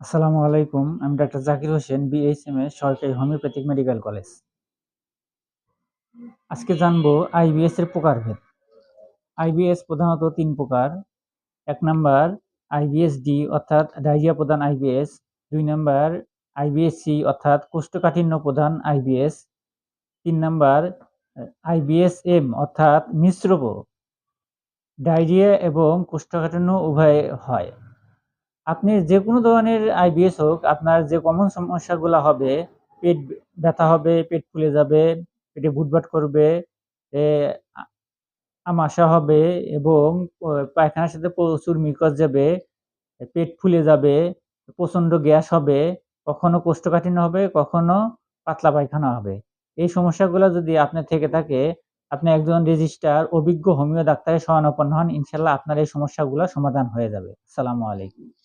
আসসালামু আলাইকুম, আমি ডাক্তার জাকির হোসেন বিএইচএমএস সরকারি হোমিওপ্যাথিক মেডিকেল কলেজ। আজকে জানব আইবিএস এর প্রকারভেদ। আইবিএস প্রধানত তিন প্রকার। এক নাম্বার আইবিএস ডি অর্থাৎ ডায়রিয়া প্রধান আইবিএস দুই নাম্বার আইবিএস সি অর্থাৎ কোষ্ঠকাঠিন্য প্রধান আইবিএস তিন নাম্বার আইবিএস এম অর্থাৎ মিশ্রব ডায়রিয়া এবং কোষ্ঠকাঠিন্য উভয় হয়। আপনি যে কোনো ধরনের আইবিএস হোক, আপনার যে কমন সমস্যাগুলো হবে, পেট ব্যথা হবে, পেট ফুলে যাবে, পেটে ভুটভাট করবে আমাশা হবে এবং পায়খানার সাথে প্রচুর মিকজ যাবে, পেট ফুলে যাবে, প্রচণ্ড গ্যাস হবে, কখনো কোষ্ঠকাঠিন্য হবে, কখনো পাতলা পায়খানা হবে। এই সমস্যাগুলো যদি আপনার থেকে থাকে, আপনি একজন রেজিস্টার অভিজ্ঞ হোমিও ডাক্তারের শরণাপন্ন হন ইনশাল্লাহ আপনার এই সমস্যাগুলো সমাধান হয়ে যাবে। আসসালামু আলাইকুম।